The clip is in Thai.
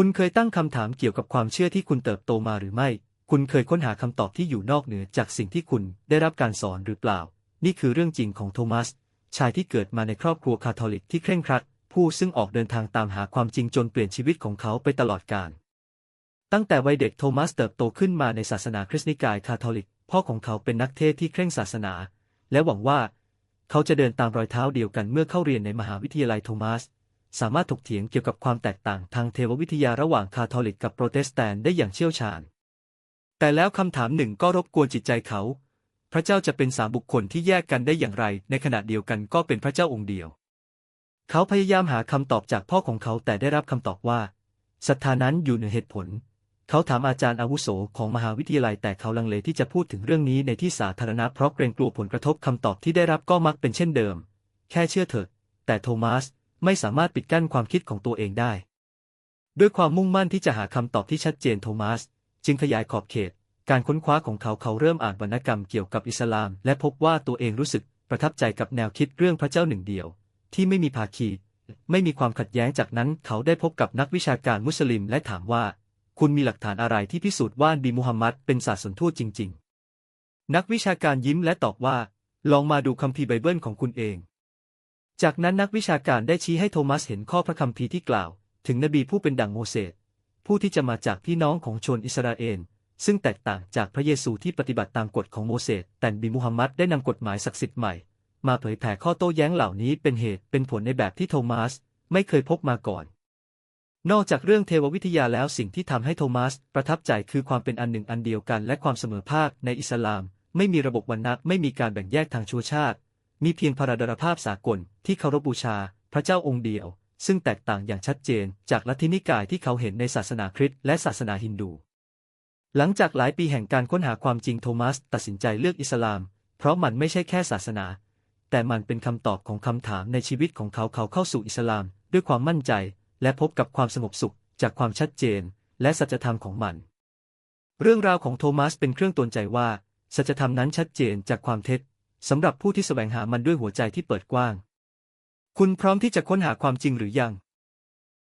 คุณเคยตั้งคำถามเกี่ยวกับความเชื่อที่คุณเติบโตมาหรือไม่ คุณเคยค้นหาคำตอบที่อยู่นอกเหนือจากสิ่งที่คุณได้รับการสอนหรือเปล่า นี่คือเรื่องจริงของโทมัส ชายที่เกิดมาในครอบครัวคาทอลิกที่เคร่งครัด ผู้ซึ่งออกเดินทางตามหาความจริงจนเปลี่ยนชีวิตของเขาไปตลอดกาล ตั้งแต่วัยเด็กโทมัสเติบโตขึ้นมาในศาสนาคริสต์นิกายคาทอลิก พ่อของเขาเป็นนักเทศที่เคร่งศาสนา และหวังว่า เขาจะเดินตามรอยเท้าเดียวกันเมื่อเข้าเรียนในมหาวิทยาลัยโทมัส สามารถถกเถียงเกี่ยวกับความแตกต่างทางเทววิทยาระหว่างคาทอลิกกับโปรเตสแตนต์ได้อย่างเชี่ยวชาญ แต่แล้วคำถามหนึ่งก็รบกวนจิตใจเขา พระเจ้าจะเป็นสามบุคคลที่แยกกันได้อย่างไร ในขณะเดียวกันก็เป็นพระเจ้าองค์เดียว เขาพยายามหาคำตอบจากพ่อของเขาแต่ได้รับคำตอบว่าศรัทธานั้นอยู่เหนือเหตุผล เขาถามอาจารย์อาวุโสของมหาวิทยาลัยแต่เขาลังเลที่จะพูดถึงเรื่องนี้ในที่สาธารณะเพราะเกรงกลัวผลกระทบคำตอบที่ได้รับก็มักเป็นเช่นเดิม แค่เชื่อเถอะแต่โทมัส ไม่สามารถปิดกั้นความคิดของตัวเองได้ ด้วยความมุ่งมั่นที่จะหาคำตอบที่ชัดเจนโทมัส จึงขยายขอบเขต การค้นคว้าของเขาเขาเริ่มอ่านวรรณกรรมเกี่ยวกับอิสลาม และพบว่าตัวเองรู้สึกประทับใจกับแนวคิดเรื่องพระเจ้าหนึ่งเดียว ที่ไม่มีภาคี ไม่มีความขัดแย้งจากนั้นเขาได้พบกับนักวิชาการมุสลิมและถามว่า คุณมีหลักฐานอะไรที่พิสูจน์ว่าบีมุฮัมมัดเป็นศาสนทูตจริง ๆ นักวิชาการยิ้มและตอบว่า ลองมาดูคัมภีร์ไบเบิลของคุณเอง จากนั้นนักวิชาการได้ชี้ให้โทมัสเห็นข้อพระคัมภีร์ที่กล่าว ถึงนบีผู้เป็นดั่งโมเสสผู้ที่จะมาจากพี่น้องของชนอิสราเอลซึ่งแตกต่างจากพระเยซูที่ปฏิบัติตามกฎของโมเสสแต่บีมุฮัมมัดได้นำกฎหมายศักดิ์สิทธิ์ใหม่ มาเผยแผ่ข้อโต้แย้งเหล่านี้เป็นเหตุเป็นผลในแบบที่โทมัสไม่เคยพบมาก่อน นอกจากเรื่องเทววิทยาแล้วสิ่งที่ทำให้โทมัสประทับใจคือความเป็นอันหนึ่งอันเดียวกัน และความเสมอภาคในอิสลาม ไม่มีระบบวรรณะไม่มีการแบ่งแยกทางชั่วชาติ มีเพียงพราดรภาพสากลที่เคารพบูชาพระเจ้าองค์เดียว ซึ่งแตกต่างอย่างชัดเจนจากลัทธินิกายที่เขาเห็นในศาสนาคริสต์และศาสนาฮินดู หลังจากหลายปีแห่งการค้นหาความจริงโทมัสตัดสินใจเลือกอิสลาม เพราะมันไม่ใช่แค่ศาสนา แต่มันเป็นคำตอบของคำถามในชีวิตของเขาเขาเข้าสู่อิสลาม ด้วยความมั่นใจ และพบกับความสงบสุขจากความชัดเจน และสัจธรรมของมัน เรื่องราวของโทมัสเป็นเครื่องตนใจว่าสัจธรรมนั้นชัดเจนจากความเท็จ สำหรับผู้ที่แสวงหามันด้วยหัวใจที่เปิดกว้าง คุณพร้อมที่จะค้นหาความจริงหรือยัง